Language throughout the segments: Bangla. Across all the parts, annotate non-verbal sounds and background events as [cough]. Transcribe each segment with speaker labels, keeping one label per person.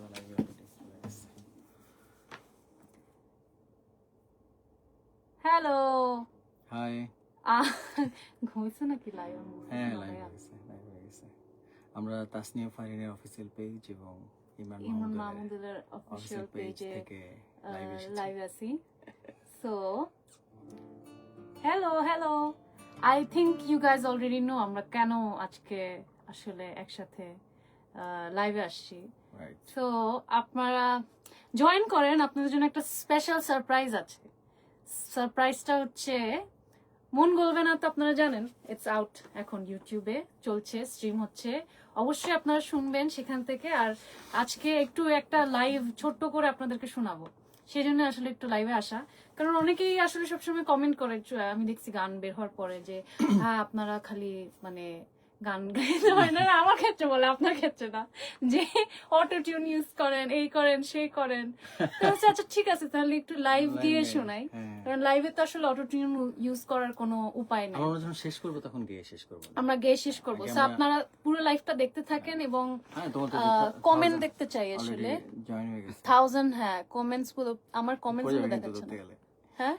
Speaker 1: গেছে
Speaker 2: হ্যালো
Speaker 1: হাই
Speaker 2: ঘুমিয়েছো নাকি লাইভ
Speaker 1: হ্যাঁ লাইভ হয়ে গেছে লাইভ হয়ে গেছে আমরা তাসনিয়া ফারিনের অফিসিয়াল পেজ এবং
Speaker 2: ইমন
Speaker 1: মাহমুদের
Speaker 2: অফিসিয়াল
Speaker 1: পেজে লাইভ
Speaker 2: আছি। So hello hello I think you guys already know আমরা কেন আজকে আসলে একসাথে লাইভে আসছি। তো আপনারা জয়েন করেন আপনাদের জন্য একটা স্পেশাল সারপ্রাইজ আছে। সারপ্রাইজটা হচ্ছে মন গলবে না তো আপনারা জানেন ইটস আউট এখন ইউটিউবে চলছে স্ট্রিম হচ্ছে। অবশ্যই আপনারা শুনবেন সেখান থেকে আর আজকে একটু একটা লাইভ ছোট্ট করে আপনাদেরকে শোনাবো। সেই জন্য আসলে একটু লাইভে আসা। কারণ অনেকেই আসলে সবসময় কমেন্ট করে আমি দেখছি গান বের হওয়ার পরে যে [coughs] হ্যাঁ আপনারা খালি মানে গান গাইতে হয় না আমার ক্ষেত্রে বলে আপনার ক্ষেত্রে না। যে অটো টিউন ইউজ করেন এই করেন সেই করেন। তো আচ্ছা ঠিক আছে তাহলে একটু লাইভ দিয়ে শোনাই।
Speaker 1: হ্যাঁ।
Speaker 2: কারণ লাইভে তো আসলে অটো টিউন ইউজ করার কোনো উপায় নেই।
Speaker 1: আমরা যখন শেষ করব তখন গিয়ে শেষ করব।
Speaker 2: আমরা গেয়ে শেষ করব। আপনারা পুরো লাইফটা দেখতে থাকেন এবং
Speaker 1: হ্যাঁ
Speaker 2: কমেন্ট দেখতে চাই আসলে।
Speaker 1: হয়ে
Speaker 2: থাউজেন্ড হ্যাঁ কমেন্টসগুলো আমার
Speaker 1: কমেন্টসগুলো
Speaker 2: দেখাচ্ছে না। হ্যাঁ?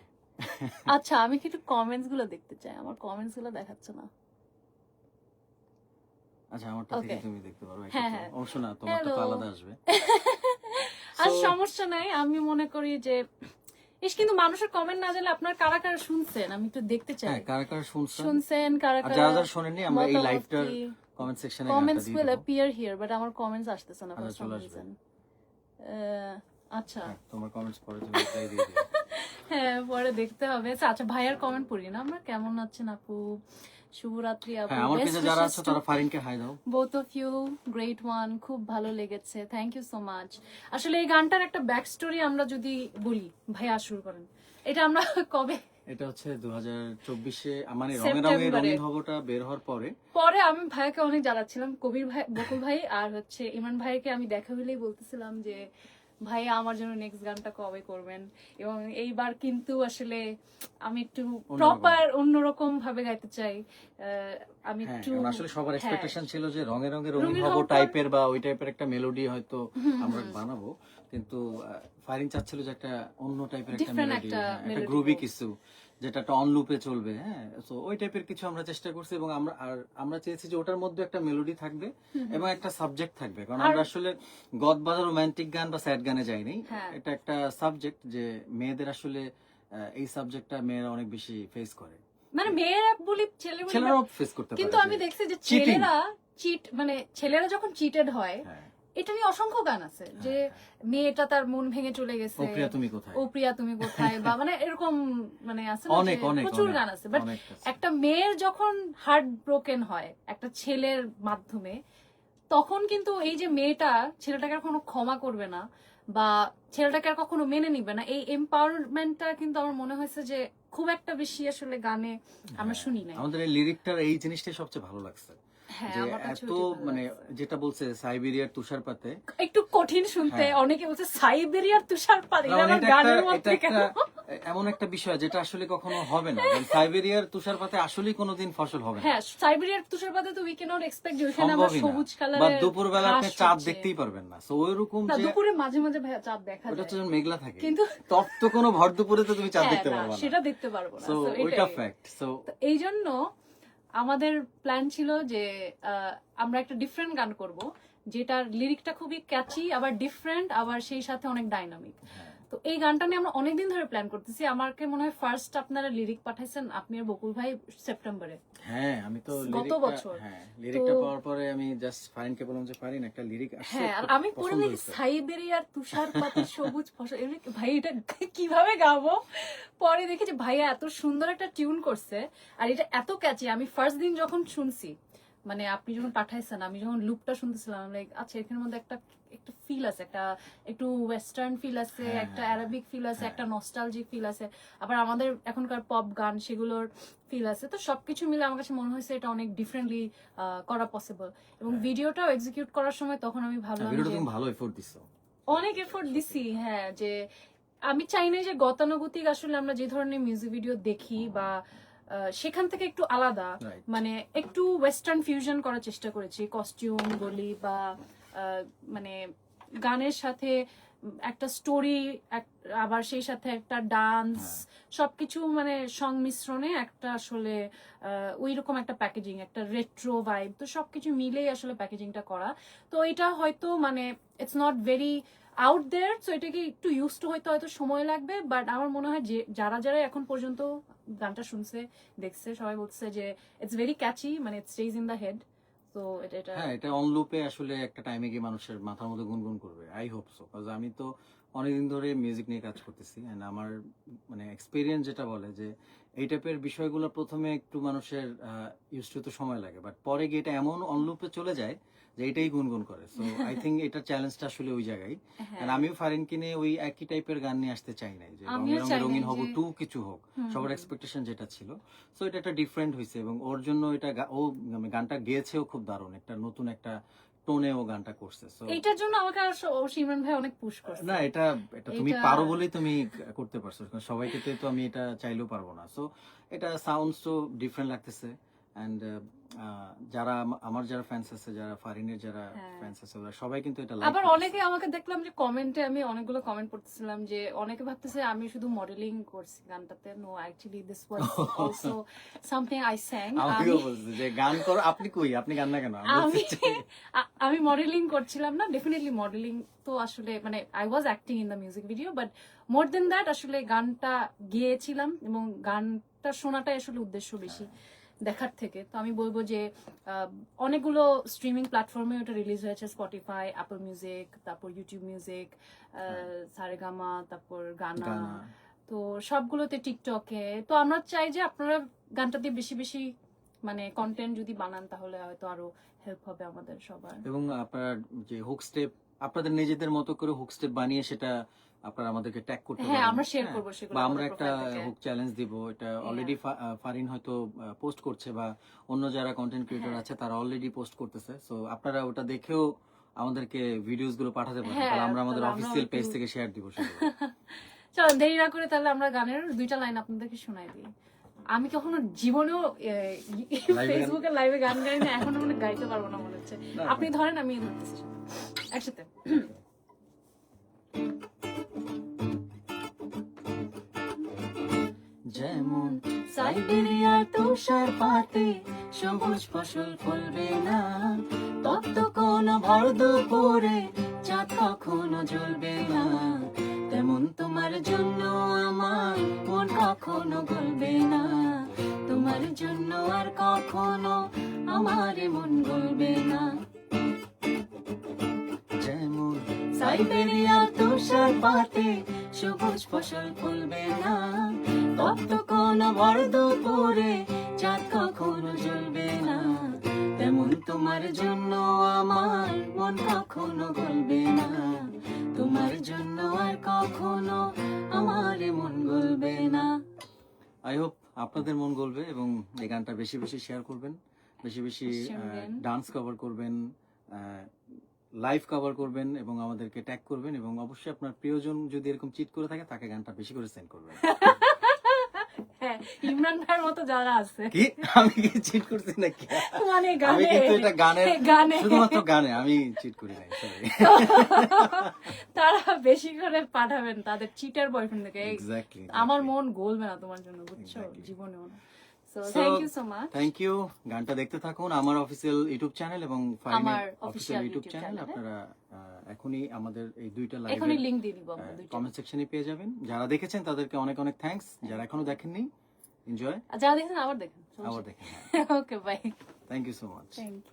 Speaker 2: আচ্ছা আমি কি একটু কমেন্টসগুলো দেখতে চাই। আমার কমেন্টসগুলো দেখাচ্ছে না।
Speaker 1: আচ্ছা আমারটা থেকে তুমি দেখতে পারো
Speaker 2: হ্যাঁ, হ্যাঁ।
Speaker 1: অবশ্য না তোমার তো আলাদা আসবে। [laughs]
Speaker 2: আর সমস্যা নাই আমি মনে করি যে ইস কিন্তু মানুষের কমেন্ট না জানলে আপনার কারা কারা শুনছেন? আমি একটু দেখতে চাই।
Speaker 1: হ্যাঁ কারা কারা শুনছেন?
Speaker 2: শুনছেন কারা কারা
Speaker 1: যারা যারা শোনেননি আমরা এই লাইভটার কমেন্ট সেকশনে
Speaker 2: comments will appear here but আমার কমেন্টস আসতেছে না ফর
Speaker 1: আচ্ছা, চলে আসবে।
Speaker 2: আচ্ছা।
Speaker 1: তোমার কমেন্টস পরে তুমি রিপ্লাই দিয়ে দিও। [laughs]
Speaker 2: হ্যাঁ পরে দেখতে হবে। আচ্ছা, আচ্ছা ভাইয়ার কমেন্ট পড়ি না আমরা? কেমন আছেন আপু? শুভরাত্রি আপু।
Speaker 1: হ্যাঁ আমার কাছে যারা আছে তারা ফারিনকে হাই দাও।
Speaker 2: Both of you great one খুব ভালো লেগেছে। থ্যাংক ইউ সো মাচ আসলে এই গানটার একটা ব্যাক স্টোরি আমরা যদি বলি ভাইয়া শুরু করেন। এটা আমরা কবে?
Speaker 1: এটা হচ্ছে দু হাজার চব্বিশে মানে রঙে রঙে রঙিন হবটা বের হওয়ার পরে।
Speaker 2: পরে আমি ভাইয়াকে অনেক জ্বালাচ্ছিলাম কবির ভাই বকুল ভাই আর হচ্ছে ইমরান ভাইকে আমি দেখা হলেই বলতেছিলাম যে ভাইয়া আমার জন্য নেক্সট গানটা কবে করবেন? এবং এইবার কিন্তু আসলে আমি একটু প্রপার অন্যরকম ভাবে গাইতে চাই। আহ, আমি
Speaker 1: হ্যাঁ
Speaker 2: একটু
Speaker 1: আসলে সবার এক্সপেকটেশন ছিল যে রঙে রঙে রঙিন হব টাইপের বা ওই টাইপের একটা মেলোডি হয়তো আমরা বানাবো। কিন্তু ফারিন চাচ্ছিল যে একটা অন্য টাইপের একটা মেলোডি
Speaker 2: একটা
Speaker 1: একটা গ্রুবি কিছু যেটা একটা অন লুপে চলবে হ্যাঁ। তো ওই টাইপের কিছু আমরা চেষ্টা করছি এবং আমরা আর আমরা চেয়েছি যে ওটার মধ্যে একটা মেলোডি থাকবে এবং একটা সাবজেক্ট থাকবে। কারণ আমরা আসলে গদ বাজার রোমান্টিক গান বা স্যাড গানে যাইনি
Speaker 2: হ্যাঁ।
Speaker 1: এটা একটা সাবজেক্ট যে মেয়েদের আসলে এই সাবজেক্টটা মেয়েরা অনেক বেশি ফেস করে।
Speaker 2: মানে মেয়েরা বলি ছেলে
Speaker 1: ছেলেরাও ফেস করতে
Speaker 2: কিন্তু আমি দেখছি যে। ছেলেরা চিট মানে ছেলেরা যখন চিটেড হয়
Speaker 1: হ্যাঁ।
Speaker 2: এটা নিয়ে অসংখ্য গান আছে যে মেয়েটা তার মন ভেঙে চলে গেছে।
Speaker 1: ও প্রিয়া তুমি কোথায়?
Speaker 2: ও প্রিয়া তুমি কোথায়? বা মানে এরকম মানে আছে
Speaker 1: অনেক অনেক
Speaker 2: প্রচুর গান আছে। বাট একটা মেয়ের যখন হার্ট ব্রোকেন হয় একটা ছেলের মাধ্যমে তখন কিন্তু এই যে মেয়েটা ছেলেটাকে আর কখনো ক্ষমা করবে না বা ছেলেটাকে আর কখনো মেনে নিবে না এই এম্পাওয়ারমেন্টটা কিন্তু আমার মনে হয়েছে যে খুব একটা বেশি আসলে গানে আমরা
Speaker 1: হ্যাঁ,
Speaker 2: শুনি নাই।
Speaker 1: আমাদের এই লিরিকটার এই জিনিসটাই সবচেয়ে ভালো লাগছে।
Speaker 2: হ্যাঁ
Speaker 1: যে
Speaker 2: আমার
Speaker 1: এত মানে যেটা বলছে সাইবেরিয়ার তুষারপাতে
Speaker 2: একটু কঠিন শুনতে
Speaker 1: হ্যাঁ।
Speaker 2: অনেকে বলছে সাইবেরিয়ার তুষারপাত এটা
Speaker 1: মানে
Speaker 2: আমার
Speaker 1: এটা
Speaker 2: গানের মধ্যে কেন?
Speaker 1: এমন একটা বিষয় যেটা আসলে কখনো হবে না। সাইবেরিয়ার তুষারপাতে আসলেই কোনোদিন ফসল হবে
Speaker 2: হ্যাঁ সাইবেরিয়ার তুষারপাতে তো উই ক্যানট এক্সপেক্ট যে ওখানে আমরা সবুজ
Speaker 1: বা দুপুরবেলা আপনি চাঁদ দেখতেই পারবেন না। তো ওইরকম যে
Speaker 2: দুপুরে মাঝে মাঝে চাঁদ দেখা
Speaker 1: ওটা তো
Speaker 2: যায়।
Speaker 1: মেঘলা থাকে।
Speaker 2: কিন্তু
Speaker 1: তপ তো কোনো ভর দুপুরে তো তুমি চাঁদ
Speaker 2: হ্যাঁ,
Speaker 1: দেখতে
Speaker 2: না, সেটা দেখতে পারব না।
Speaker 1: সো ওইটা ফ্যাক্ট সো
Speaker 2: তো এই জন্য আমাদের প্ল্যান ছিল যে আমরা একটা ডিফারেন্ট গান করব, যেটার লিরিকটা খুবই ক্যাচি আবার ডিফারেন্ট আবার সেই সাথে অনেক ডাইনামিক তো এই গানটা নিয়ে আমরা অনেকদিন ধরে প্ল্যান করতেছি। আমাকে মনে হয় ফার্স্ট আপনারা লিরিক পাঠাইছেন আপনি আর বকুল ভাই সেপ্টেম্বরে
Speaker 1: হ্যাঁ আমি তো
Speaker 2: গত বছর।
Speaker 1: হ্যাঁ লিরিকটা পাওয়ার পরে আমি জাস্ট ফারিনকে বললাম যে ফারিন একটা লিরিক আসছে
Speaker 2: হ্যাঁ আর আমি পরে
Speaker 1: পছন্দ
Speaker 2: দেখি। সাইবেরিয়ার তুষারপাতের সবুজ ফসল। এমনি ভাই এটা কীভাবে গাবো? পরে দেখি যে ভাইয়া এত সুন্দর একটা টিউন করছে আর এটা এত ক্যাচি আমি ফার্স্ট দিন যখন শুনছি মানে আপনি যখন পাঠাইছেন আমি যখন লুপটা শুনতেছিলাম লাইক আচ্ছা এখানের মধ্যে একটা একটা ফিল আছে একটা একটু ওয়েস্টার্ন ফিল আছে
Speaker 1: হ্যাঁ,
Speaker 2: একটা
Speaker 1: হ্যাঁ,
Speaker 2: অ্যারাবিক ফিল আছে
Speaker 1: হ্যাঁ।
Speaker 2: একটা নস্টালজিক ফিল আছে। আবার আমাদের এখনকার পপ গান সেগুলোর ফিল আছে। তো সবকিছু মিলে আমার কাছে মনে হয়েছে এটা অনেক ডিফারেন্টলি করা পসিবল এবং ভিডিওটাও এক্সিকিউট করার সময় তখন আমি
Speaker 1: হ্যাঁ,
Speaker 2: ভাবলাম
Speaker 1: ভালো এফোর্ট দিছো।
Speaker 2: অনেক এফোর্ট দিছি হ্যাঁ যে আমি চাই না যে গতানুগতিক আসলে আমরা যে ধরনের মিউজিক ভিডিও দেখি বা সেখান থেকে একটু আলাদা। মানে একটু ওয়েস্টার্ন ফিউশন করার চেষ্টা করেছি। কস্টিউম বলি বা মানে গানের সাথে একটা স্টোরি আবার সেই সাথে একটা ডান্স সবকিছু মানে সংমিশ্রণে একটা আসলে ওই রকম একটা প্যাকেজিং একটা রেট্রো ভাইব তো সবকিছু মিলেই আসলে প্যাকেজিংটা করা। তো এটা হয়তো মানে it's not very out there so এটাকে একটু ইউজ টু হয়তো হয়তো সময় লাগবে বাট আমার মনে হয় যে যারা যারা এখন পর্যন্ত গানটা শুনছে, দেখছে, সবাই বলছে যে ইটস ভেরি ক্যাচি মানে it's stays in the head তো এটা এটা
Speaker 1: হ্যাঁ এটা অন লুপে আসলে একটা টাইমে গিয়ে মানুষের মাথার মধ্যে গুনগুন করবে আই হোপ সো কজ আমি তো অনেকদিন ধরে মিউজিক নিয়ে কাজ করতেছি এন্ড আমার মানে এক্সপিরিয়েন্স যেটা বলে যে এই টাইপের বিষয়গুলো প্রথমে একটু মানুষের ইউজ তো সময় লাগে বাট পরে গিয়ে এটা এমন অনলুপে চলে যায় যে এটাই গুনগুন করে। সো আই থিঙ্ক এটা চ্যালেঞ্জটা আসলে ওই জায়গায়।
Speaker 2: হ্যাঁ।
Speaker 1: আর আমিও ফারিন কিনে ওই একই টাইপের গান নিয়ে আসতে চাই নাই যে রঙে রঙে রঙিন হব টু কিছু হোক সবার। এক্সপেকটেশন যেটা ছিল। সো এটা একটা ডিফারেন্ট হয়েছে এবং ওর জন্য এটা ও মানে গানটা গেয়েছেও খুব দারুণ। একটা নতুন একটা টোনে ও গানটা করছে। সো
Speaker 2: এইটার জন্য আমাকে আর স- ভাই অনেক পুশ করছে।
Speaker 1: না এটা এটা তুমি পারো বলেই তুমি করতে পারছ। সবাইকে তো আমি এটা চাইলেও পারব না। সো এটা সাউন্ডস তো ডিফারেন্ট লাগতেছে। অ্যান্ড যারা আমার যারা ফ্যান্স আছে যারা ফারিনের যারা
Speaker 2: হ্যাঁ।
Speaker 1: ফ্যান্স আছে ওরা সবাই কিন্তু এটা
Speaker 2: আবার অনেকে আমাকে দেখলাম যে কমেন্টে আমি অনেকগুলো কমেন্ট পড়তেছিলাম যে অনেকে ভাবতেছে আমি শুধু মডেলিং করছি গানটাতে। No actually this was also something I sang
Speaker 1: আমিও বলছি যে গান করো আপনি কই? আপনি গান না কেন? আমি
Speaker 2: আমি মডেলিং করছিলাম না ডেফিনেটলি মডেলিং তো আসলে মানে I was acting in the music video but more then that আসলে গানটা গেয়েছিলাম এবং গানটা শোনাটাই আসলে উদ্দেশ্য বেশি। দেখার থেকে। তো আমি বলব যে অনেকগুলো স্ট্রিমিং প্ল্যাটফর্মে ওটা রিলিজ হয়েছে। স্পটিফাই অ্যাপল মিউজিক তারপর ইউটিউব মিউজিক সারেগামা তারপর গানা তো সবগুলোতে টিকটকে তো আমরা চাই যে আপনারা গানটা দিয়ে বেশি বেশি মানে কন্টেন্ট যদি বানান তাহলে হয়তো আরও হেল্প হবে আমাদের সবার।
Speaker 1: এবং আপনার যে হুক স্টেপ আপনাদের নিজেদের মতো করে হুক স্টেপ বানিয়ে সেটা আপনারা আমাদেরকে ট্যাগ করতে
Speaker 2: হ্যাঁ। আমরা শেয়ার
Speaker 1: হ্যাঁ।
Speaker 2: করব সেগুলো
Speaker 1: বা আমরা একটা হুক চ্যালেঞ্জ দিব এটা অলরেডি ফারিন হয়তো পোস্ট করছে বা অন্য যারা কন্টেন্ট ক্রিয়েটর
Speaker 2: হ্যাঁ।
Speaker 1: আছে তারা অলরেডি পোস্ট করতেছে সো আপনারা ওটা দেখেও আমাদেরকে ভিডিওসগুলো পাঠাতে পারেন
Speaker 2: হ্যাঁ,
Speaker 1: তাহলে আমরা আমাদের অফিসিয়াল পেজ থেকে শেয়ার দিব [laughs] সেগুলো।
Speaker 2: চলো দেরি না করে তাহলে আমরা গানের দুইটা লাইন আপনাদেরকে শোনাই দিই আমি কখনো জীবনেও ফেসবুকে লাইভে গান গাই না এখনও মনে গাইতে পারব না মনে হচ্ছে আপনি ধরেন আমি ধরতেছি একসাথে
Speaker 1: যেমন
Speaker 2: সাইবেরিয়ার তুষার পাতে
Speaker 1: সবুজ ফসল ফলবে না,
Speaker 2: তপ্ত কোন ভর দুপুরে
Speaker 1: চাঁদ কখনো জ্বলবে না। তেমন তোমার জন্য আমার মন কখনো গলবে না, তোমার জন্য আর কখনো আমার মন গলবে না। যেমন সাইবেরিয়া তুষার পাতে সবুজ ফসল ফলবে না তপ্ত কোন ভর দুপুরে চাঁদ কখনো জ্বলবে না। তেমন তোমার জন্য আমার মন কখনো গলবে না। তোমার জন্য আর কখনো আমার মন গলবে না। আই হোপ আপনাদের মন গলবে এবং এই গানটা বেশি বেশি শেয়ার করবেন বেশি বেশি ডান্স কভার করবেন লাইভ কভার করবেন এবং আমাদেরকে ট্যাগ করবেন এবং অবশ্যই আপনার প্রিয়জন যদি এরকম চিট করে থাকে তাকে গানটা বেশি করে সেন্ড করবেন। [laughs]
Speaker 2: হ্যাঁ ইমরান ভাইয়ের মতো যারা আছে।
Speaker 1: কি? আমি কি চিট করছি নাকি?
Speaker 2: মানে
Speaker 1: আমি
Speaker 2: গানে
Speaker 1: কিন্তু এটা গানে
Speaker 2: গানে।
Speaker 1: শুধুমাত্র গানে আমি চিট করি নাই সরি
Speaker 2: তারা বেশি করে পাঠাবেন তাদের চিটার বয়ফ্রেন্ড
Speaker 1: থেকে
Speaker 2: আমার মন গলবে না তোমার জন্য বুঝছ?
Speaker 1: জীবনে
Speaker 2: জীবনেও না। Thank you so much
Speaker 1: thank you গানটা দেখতে থাকুন আমার অফিসিয়াল ইউটিউব চ্যানেল এবং
Speaker 2: আমার
Speaker 1: অফিসিয়াল ইউটিউব চ্যানেল আপনারা এখনই আমাদের এই দুইটা
Speaker 2: এখনই লিংক দিয়ে দিব
Speaker 1: কমেন্ট সেকশনে পেয়ে যাবেন। যারা দেখেছেন তাদেরকে অনেক অনেক থ্যাঙ্কস যারা এখনও দেখেননি এনজয়
Speaker 2: যারা দেখেন আবার দেখেন।
Speaker 1: আবার দেখেন
Speaker 2: okay bye
Speaker 1: thank you so much
Speaker 2: thank you